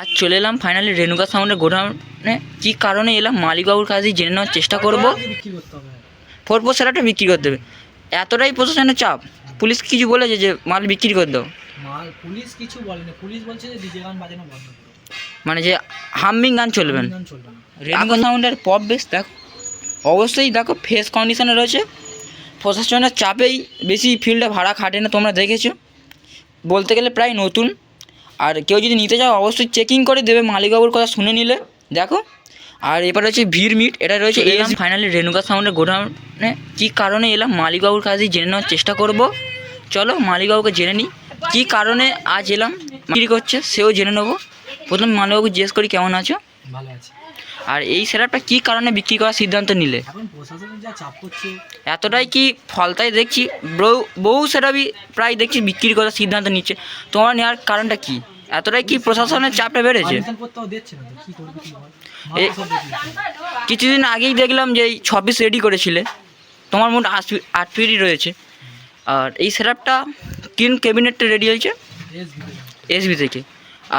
আজ চলে এলাম ফাইনালি রেণুকা সাউন্ডের গোডাউনে। কী কারণে এলাম? মালিকবাবুর কাছেই জেনে নেওয়ার চেষ্টা করব। ফোর ফোর সেরাটা বিক্রি করে দেবে। এতটাই প্রশাসনের চাপ। পুলিশ কিছু বলেছে যে মাল বিক্রি করে দাও। মাল পুলিশ কিছু বলেনি। পুলিশ বলছে যে ডিজে গান বাজানো বন্ধ মানে যে হাম্মিং গান চলবেন রেণুকা সাউন্ডের পপ বেশ দেখো অবশ্যই দেখো ফেস কন্ডিশনে রয়েছে। প্রশাসনের চাপেই বেশি ফিল্ডে ভাড়া খাটে না তোমরা দেখেছ। বলতে গেলে প্রায় নতুন। আর কেউ যদি নিতে চাও অবশ্যই চেকিং করে দেবে মালিকবাবুর কথা শুনে নিলে। দেখো। আর এবার হচ্ছে ভিড় মিট এটা রয়েছে এলাম ফাইনালি রেণুকা সামনে গোডাউনে কী কারণে এলাম? মালিকবাবুর কাছেই জেনে নেওয়ার চেষ্টা করব। চলো মালিকবাবুকে জেনে নিই। কী কারণে আজ এলাম? বিক্রি করছে? সেও জেনে নেব। প্রথম মালিকবাবু জিজ্ঞেস করি কেমন আছো? ভালো আছে। আর এই সেরাপটা কী কারণে বিক্রি করার সিদ্ধান্ত নিলে? এখন প্রশাসনের যা চাপ করছে। এতটাই কি ফলতাই দেখছি? বহু বহু সেরাপই প্রায় দেখছি বিক্রি করার সিদ্ধান্ত নিচ্ছে। তোমার নেওয়ার কারণটা কি? এতটাই কি প্রশাসনের চাপটা বেড়েছে। কিছুদিন আগেই দেখলাম যে এই ছ পিস রেডি করেছিলে। তোমার মোট আট পিসই রয়েছে। আর এই সেরাপটা কিন ক্যাবিনেটটা রেডি হয়েছে। এসবি থেকে।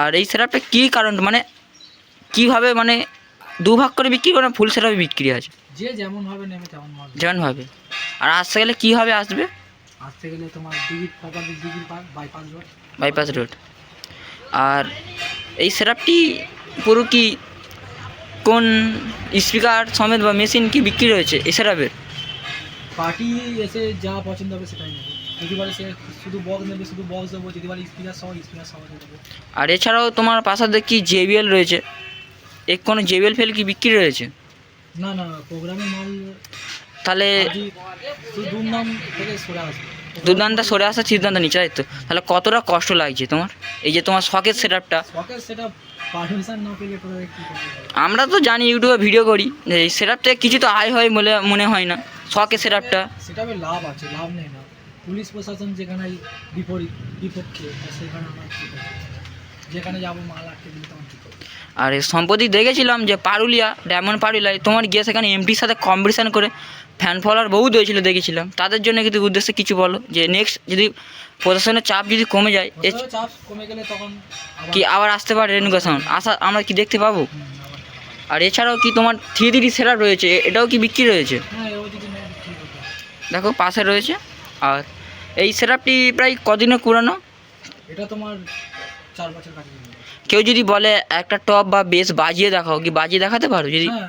আর এই সেরাপটা কী কারণ মানে কীভাবে মানে দুভাগ করে বিক্রি করে ফুল সেরাপে বিক্রি আছে। যে যেমন ভাবে নেবে তেমন মাল যেমনভাবে আর আসতে গেলে কি হবে আসবে? আসতে গেলে তোমার বাইপাস রোড বাইপাস রোড আর এই সেরাপটি পুরো কি কোন স্পিকার সমেত বা মেশিন কি বিক্রি রয়েছে এই সেরাপের পার্টি এসে যা পছন্দ হবে সেটাই নেবে। যদি বলে সে শুধু বক্স নেবে শুধু বক্স দেবো যদি বলে স্পিকার সহ স্পিকার সহ দেবো। আর এছাড়াও তোমার পাশে দেখি জেবিএল রয়েছে? এক কোনো জেবিএল ফেল কি বিক্রি রয়েছে? না না প্রোগ্রামের মাল তাহলে দুর্নাম থেকে সরে আসবে। দুর্দান্ত সরে আসার সিদ্ধান্ত নিচ্ছে তাই তো? তাহলে কতটা কষ্ট লাগছে তোমার? এই যে তোমার শখের সেটা করবে? আমরা তো জানি ইউটিউবে ভিডিও করি এই সেটআপ থেকে কিছু তো আয় হয় বলে মনে হয় না। শখের সেটআপটা সেটা আবার লাভ আছে লাভ নেই না। পুলিশ প্রশাসন যেখানে বিপরীত বিপক্ষে সেখানে আমার যেখানে যাব মাল আটকে দিলে তখন কী আর সম্প্রতি দেখেছিলাম যে পারুলিয়া ডায়মন্ড পারুলিয়ায় তোমার গিয়ে সেখানে এমপির সাথে কম্পিটিশান করে ফ্যান ফলোয়ার বহুত হয়েছিল দেখেছিলাম। তাদের জন্য কিন্তু উদ্দেশ্যে কিছু বলো যে নেক্সট যদি প্রশাসনের চাপ যদি কমে যায় চাপ কমে গেলে তখন কি আবার আসতে পারে রেণুকা সাউন্ড আসা আমরা কি দেখতে পাবো? আর এছাড়াও কি তোমার থ্রি থ্রি সেরা রয়েছে? এটাও কি বিক্রি রয়েছে? হ্যাঁ। দেখো পাশে রয়েছে। আর এই সেরাপটি প্রায় কদিনের পুরানো? এটা তোমার চার বছর কেউ যদি বলে একটা টপ বা বেস বাজিয়ে দেখাও কি বাজিয়ে দেখাতে পারো? যদি হ্যাঁ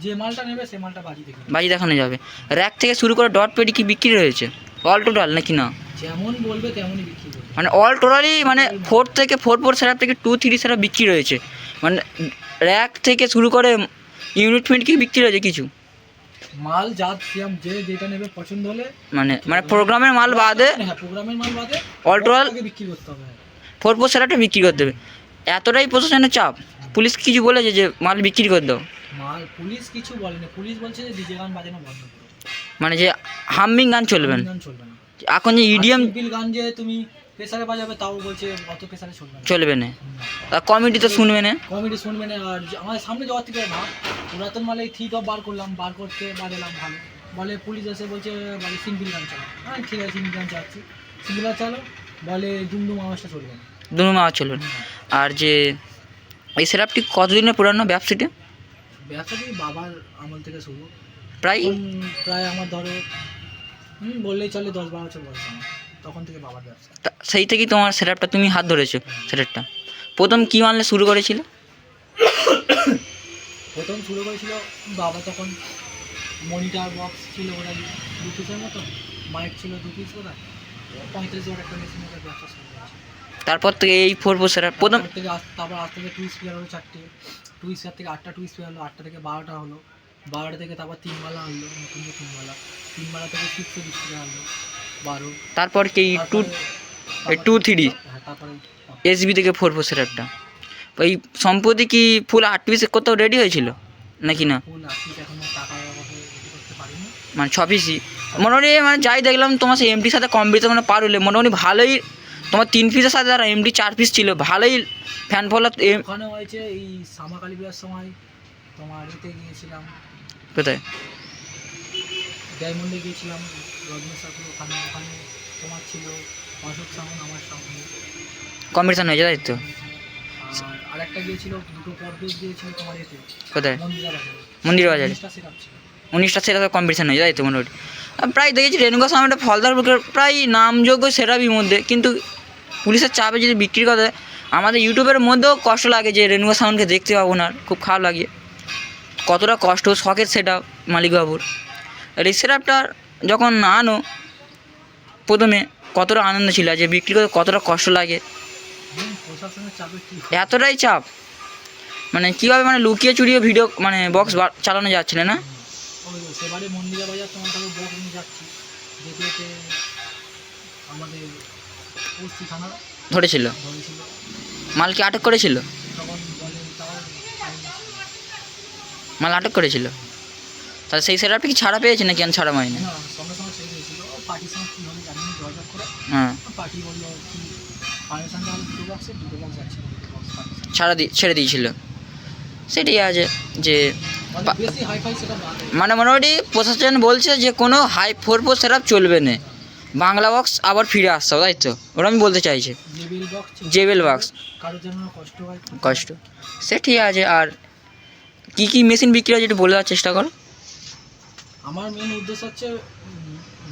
যে- মালটা নেবে সে মালটা বাজি দেখে নেবে। বাজি দেখানো যাবে। র্যাক থেকে শুরু করে ডট পেডি কি বিক্রি রয়েছে? অল টোটাল নাকি না? যেমন বলবে তেমনই বিক্রি মানে অল টোটালি মানে ফোর থেকে ফোর ফোর সেরাপ থেকে টু থ্রি সেরাপ বিক্রি রয়েছে। মানে র্যাক থেকে শুরু করে ইউনিট ফিনিট কি বিক্রি রয়েছে কিছু? মাল যা যে যেটা নেবে পছন্দ হলে মানে মানে প্রোগ্রামের মাল বাদে হ্যাঁ প্রোগ্রামের মাল বাদে total- আগে বিক্রি করতে হবে। ফোর ফোর সেরাপটা বিক্রি করে দেবে। এতটাই প্রশাসনের চাপ। পুলিশ কিছু বলেছে যে মাল বিক্রি করে দাও। মাল পুলিশ কিছু বলেনি। পুলিশ বলছে যে ডিজে গান বাজানো বন্ধ করো। মানে যে হাম্মিং গান চলবে না। গান চলবে না। এখন যে ইডিএম সিম্পল গান যে তুমি প্রেসারে বাজাবে তাও বলছে অত প্রেসারে চলবে না। চলবে না। কমিটি তো শুনবে না। কমেডি শুনবে না। আর আমাদের সামনে যাওয়ার থেকে ভাব পুরাতন মালে থ্রি টপ বার করলাম বার করতে বাজালাম ভালো। বলে পুলিশ এসে বলছে বলে সিম্পল গান চালো হ্যাঁ ঠিক আছে সিম্পল গান চাচ্ছি সিম্পল গান চালো বলে ডুমডুম আওয়াজটা চলবে না। দুনো মাওয়া চলবে না। আর যে এই সেরাপটি কতদিনের পুরানো ব্যবসাটি? ব্যবসাটি বাবার আমল থেকে শুরু। প্রায়? প্রায় আমার ধরো হুম বললেই চলে দশ বারো বছর বয়স তখন থেকে বাবার ব্যবসা। সেই থেকেই তোমার সেরাপটা তুমি হাত ধরেছো সেটারটা প্রথম কী মানলে শুরু করেছিলে? প্রথম শুরু করেছিল বাবা তখন মনিটার বক্স ছিল ওরা দু পিসের মতো মাইক ছিল দু পিস ওরা পঁয়ত্রিশ হাজার একটা মেশিন ব্যবসা শুরু তারপর থেকে এই ফোর ফোর সেরাপ প্রথম থেকে তারপর আজ থেকে টু স্পিয়ার হলো চারটে। টু স্পিয়ার থেকে আটটা টু স্পিয়ার হলো আটটা থেকে বারোটা হলো। বারোটা থেকে তারপর তিন মালা হলো নতুন তিন মালা তিন মালা থেকে সিক্সে স্পিয়ার হলো বারো। তারপর কি টু এই টু থ্রি তারপরে এসবি থেকে ফোর ফোর সেরাপটা এই সম্প্রতি কি ফুল আট পিস কোথাও রেডি হয়েছিল? নাকি না? মানে ছ পিসই মোটামুটি মানে যাই দেখলাম তোমার সেই এমডির সাথে কম্পিটিশন মানে পার হলে মোটামুটি ভালোই তোমার তিন পিসের সাথে আর এমডি চার পিস ছিল ভালোই ফ্যান ফলোয়ার ওখানে হয়েছে এই সামা কালী পূজার সময় তোমার এতে গিয়েছিলাম। কোথায়? ডায়মন্ডে গিয়েছিলাম রজনী ওখানে ওখানে তোমার ছিল অশোক সামন আমার সামনে। কম্পিটিশন হয়েছে তাই তো? আর গিয়েছিল দুটো দিয়েছিল তোমার এতে। কোথায়? মন্দিরা বাজারে। উনিশটা সেরা কম্পিটিশন হয়ে যায় তো মোটামুটি? আর প্রায় দেখেছি রেণুকা সামনে ফলদার বুকের প্রায় নামযোগ্য সেরাবির মধ্যে কিন্তু পুলিশের চাপে যদি বিক্রি করে, আমাদের ইউটিউবের মধ্যেও কষ্ট লাগে যে রেণুকা সাউন্ডকে দেখতে পাবো না, খুব খারাপ লাগে। কতটা কষ্ট, শখের সেটা মালিকবাবুর। আর এই সেটআপটা যখন আনো, প্রথমে কতটা আনন্দ ছিল, যে বিক্রি করে কতটা কষ্ট লাগে। এতটাই চাপ। মানে কীভাবে মানে লুকিয়ে চুরিয়ে ভিডিও মানে বক্স চালানো না যাচ্ছি। যেতে আমাদের ধরেছিল? মালকে আটক করেছিল। মাল আটক করেছিল? তাহলে সেই সেটআপটা কি ছাড়া পেয়েছে নাকি আমি ছাড়া পাইনি হ্যাঁ। ছাড়া দি ছেড়ে দিয়েছিল। সেটাই আছে যে মানে মানে মোটামুটি প্রশাসন বলছে যে কোনো হাই ফোর ফোর সেরাপ চলবে না। বাংলা বক্স আবার ফিরে আসতে হবে তাই তো? ওরা আমি বলতে চাইছি। জেবেল বক্স কষ্ট সে ঠিক আছে আর কি কি মেশিন বিক্রি হয় যেটা বলে দেওয়ার চেষ্টা করো? আমার মেন উদ্দেশ্য হচ্ছে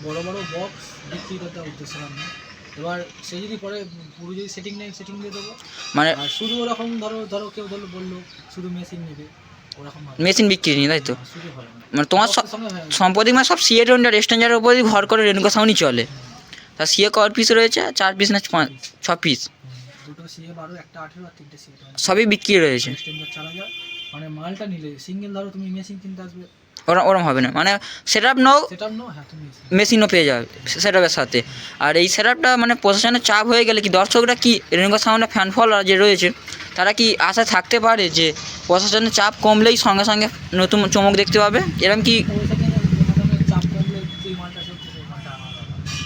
বড় বড় বক্স বিক্রি করতে উদ্দেশ্য আমি এবার সে যদি পরে পুরো যদি সেটিং নেয় সেটিং দিয়ে দেবো। মানে শুধু ওরকম ধরো ধরো কেউ ধরো বলল শুধু মেশিন নেবে। মেশিন বিক্রি নিয়ে তাই তো? না মানে তোমার হয়ে। সম্পত্তি মানে সব সিএ টোয়েন্টার এক্সটেঞ্জারের উপরই ঘর করে রেণুকা সাউনি চলে। তা সিএ কর পিস রয়েছে চার পিস না পাঁচ ছ পিস সবই বিক্রি রয়েছে। মানে মালটা নিলে সিঙ্গেল ধরো তুমি মেশিন কিনতে আসবে ওরম ওরম হবে না। মানে সেট আপ নাও সেটা নো হ্যাঁ মেশিনও পেয়ে যাবে সেটআপের সাথে। আর এই সেটআপটা মানে প্রশাসনের চাপ হয়ে গেলে কি দর্শকরা কি রেণুকা সাউন্ডের ফ্যান ফলোয়ার যে রয়েছে তারা কি আশা থাকতে পারে যে প্রশাসনের চাপ কমলেই সঙ্গে সঙ্গে নতুন চমক দেখতে পাবে? এরকম কি।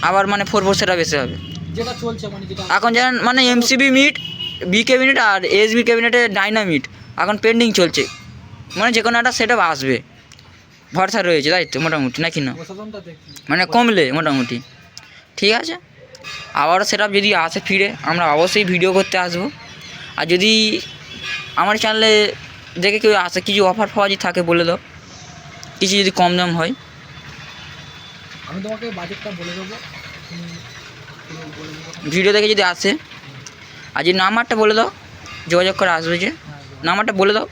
আবার মানে ফোর ফোর সেটআপ এসে হবে মানে এখন যেন মানে এমসিবি মিট বি ক্যাবিনেট আর এসবি ক্যাবিনেটে ডাইনামিট এখন পেন্ডিং চলছে। মানে যে কোনো একটা সেট আপ আসবে। ভরসা রয়েছে তাই তো মোটামুটি নাকি না? মানে কমলে মোটামুটি। ঠিক আছে? আবারও সেটা যদি আসে ফিরে আমরা অবশ্যই ভিডিও করতে আসব। আর যদি আমার চ্যানেলে দেখে কেউ আসে কিছু অফার ফফার যদি থাকে বলে দাও। কিছু যদি কম দাম হয়। আমি তোমাকে বাজেটটা বলে দেবো। তুমি তুমি বলে দেবো ভিডিও দেখে যদি আসে আর যদি নাম্বারটা বলে দাও যোগাযোগ করে আসবে যে। হ্যাঁ নাম্বারটা বলে দাও।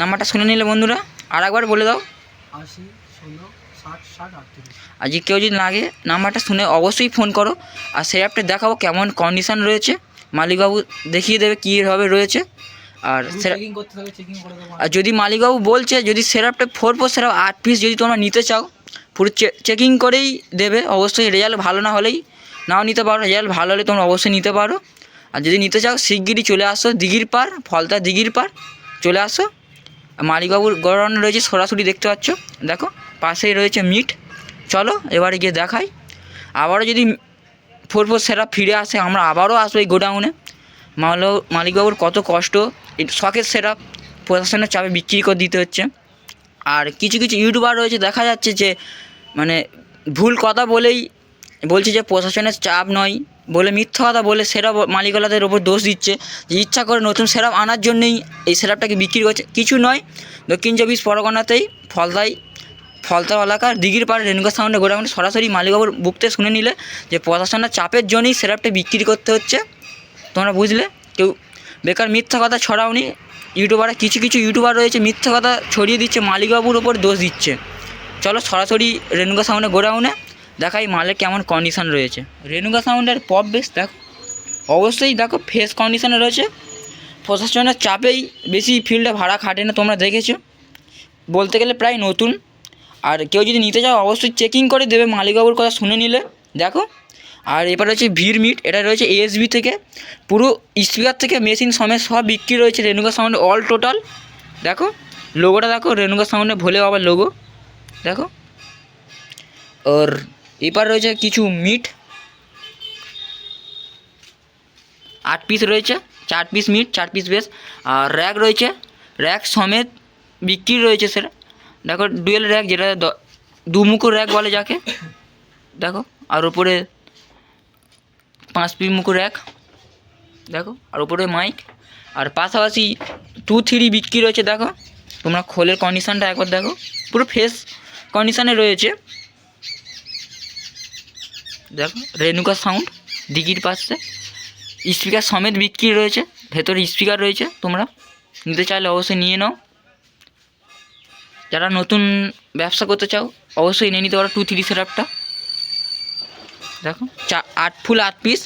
নাম্বারটা শুনে নিলে বন্ধুরা। আর একবার বলে দাও। আশি ষোলো ষাট ষাট আটত্রিশ। আর যদি কেউ যদি লাগে নাম্বারটা শুনে অবশ্যই ফোন করো। আর সেই অ্যাপটা দেখাবো কেমন কন্ডিশন রয়েছে। মালিকবাবু দেখিয়ে দেবে কীভাবে রয়েছে। আর আর যদি মালিকবাবু বলছে যদি সেরাপটা ফোর ফোর সেরাপ আট পিস যদি তোমরা নিতে চাও পুরো চেকিং করেই দেবে। অবশ্যই রেজাল্ট ভালো না হলেই নাও নিতে পারো। রেজাল্ট ভালো হলে তোমরা অবশ্যই নিতে পারো। আর যদি নিতে চাও শিগগিরই চলে আসো দিঘির পার ফলতা দিঘির পার চলে আসো। মালিকবাবুর গড়ানো রয়েছে সরাসরি দেখতে পাচ্ছ। দেখো, পাশেই রয়েছে মিট। চলো, এবারে গিয়ে দেখাই। আবারও যদি ফোর ফোর সেরা ফিরে আসে, আমরা আবারও আসব এই গোডাউনে। মালো মালিকবাবুর কত কষ্ট। শখের সেরা প্রশাসনের চাপে বিক্রি করে দিতে হচ্ছে। আর কিছু কিছু ইউটিউবার রয়েছে, দেখা যাচ্ছে যে মানে ভুল কথা বলেই বলছে যে, প্রশাসনের চাপ নয়। বলে মিথ্যা কথা, বলে সেরা মালিকওয়ালাদের ওপর দোষ দিচ্ছে। যে ইচ্ছা করে নতুন সেরাপ আনার জন্যেই এই সেরাপটাকে বিক্রি করছে। কিছু নয়, দক্ষিণ চব্বিশ পরগনাতেই ফলতাই ফলতা এলাকার দিঘির পাড়ে রেণুকা সাউন্ডে গোডাউনে সরাসরি মালিকবাবুর বুকতে শুনে নিলে যে প্রশাসনের চাপের জন্যই সেরাপটা বিক্রি করতে হচ্ছে। তোমরা বুঝলে? কেউ বেকার মিথ্যা কথা ছড়াওনি। ইউটিউবারে কিছু কিছু ইউটিউবার রয়েছে, মিথ্যা কথা ছড়িয়ে দিচ্ছে, মালিকবাবুর ওপর দোষ দিচ্ছে। চলো সরাসরি রেণুকা সাউন্ডে গোডাউনে দেখাই মালের কেমন কন্ডিশন রয়েছে। রেণুকা সাউন্ডের পপ বেশ দেখো। অবশ্যই দেখো ফ্রেশ কন্ডিশনে রয়েছে। প্রশাসনের চাপেই বেশি ফিল্ডে ভাড়া খাটে না, তোমরা দেখেছ। বলতে গেলে প্রায় নতুন। আর কেউ যদি নিতে চাও, অবশ্যই চেকিং করে দেবে মালিকবাবুর কথা শুনে নিলে। দেখো। আর এবার রয়েছে ভিড় মিট এটা রয়েছে এএসবি থেকে। পুরো স্পিকার থেকে মেশিন সমেত সব বিক্রি রয়েছে রেণুকা সাউন্ড অল টোটাল দেখো। লোগোটা দেখো, রেণুকা সাউন্ডে ভোলে বাবার লোগো দেখো। ওর এবার রয়েছে কিছু মিট আট পিস রয়েছে, চার পিস মিট চার পিস বেস আর র্যাক রয়েছে র্যাক সমেত বিক্রি রয়েছে সেটা। দেখো ডুয়েল র্যাক যেটা দুমুখো র্যাক বলে যাকে। দেখো, আর ওপরে পাঁচ পিস মুখো র্যাক দেখো, আর উপরে মাইক আর পাশাপাশি টু থ্রি বিক্রি রয়েছে, দেখো। তোমরা খোলের কন্ডিশানটা একবার দেখো। পুরো ফ্রেশ কন্ডিশানে রয়েছে। দেখো রেণুকা সাউন্ড দিঘির পাশে। স্পিকার সমেত বিক্রি রয়েছে, ভেতরে স্পিকার রয়েছে, তোমরা নিতে চাইলে অবশ্যই নিয়ে নাও। যারা নতুন ব্যবসা করতে চাও, অবশ্যই নিয়ে নিতে পারো টু থ্রি সেটআপটা দেখো চা আট ফুল, আট পিস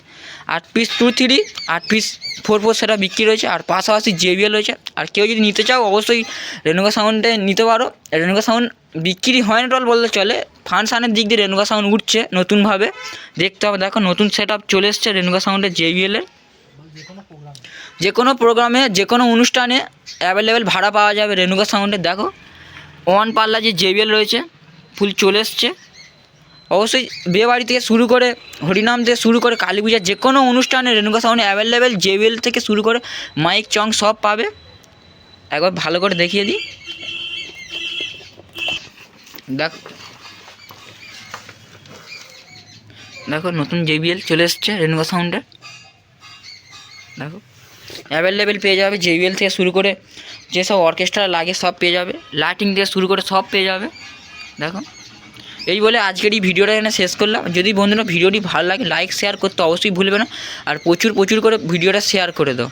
আট পিস টু থ্রি আট পিস ফোর ফোর সেটা বিক্রি রয়েছে, আর পাশাপাশি জেবিএল রয়েছে। আর কেউ যদি নিতে চাও, অবশ্যই রেনুকা সাউন্ডে নিতে পারো। রেনুকা সাউন্ড বিক্রি হয় না টল বললে চলে। ফাংশানের দিক দিয়ে রেনুকা সাউন্ড উঠছে নতুনভাবে। দেখতে হবে, দেখো নতুন সেট আপ চলে এসছে রেনুকা সাউন্ডের জেবিএলের যে কোনো প্রোগ্রামে যে কোনো অনুষ্ঠানে অ্যাভেলেবেল ভাড়া পাওয়া যাবে রেনুকা সাউন্ডে দেখো। ওয়ান পাল্লা যে জেবিএল রয়েছে, ফুল চলে এসছে। অবশ্যই বিয়েবাড়ি থেকে শুরু করে হরিনাম থেকে শুরু করে কালী পূজার যে কোনো অনুষ্ঠানে রেনুকা সাউন্ড অ্যাভেলেবেল, জেবিএল থেকে শুরু করে মাইক, চং সব পাবে। একবার ভালো করে দেখিয়ে দিই। দেখ। দেখো নতুন জেবিএল চলে এসছে রেনুকা সাউন্ডে। দেখো। অ্যাভেলেবেল পেয়ে যাবে, জেবিএল থেকে শুরু করে যেসব অর্কেস্ট্রা লাগে সব পেয়ে যাবে। লাইটিং থেকে শুরু করে সব পেয়ে যাবে। দেখো। এই বলে আজকের এই ভিডিওটা এখানে শেষ করলাম। যদি বন্ধুরা ভিডিওটি ভালো লাগে লাইক শেয়ার করতে অবশ্যই ভুলবে না। আর প্রচুর প্রচুর করে ভিডিওটা শেয়ার করে দাও।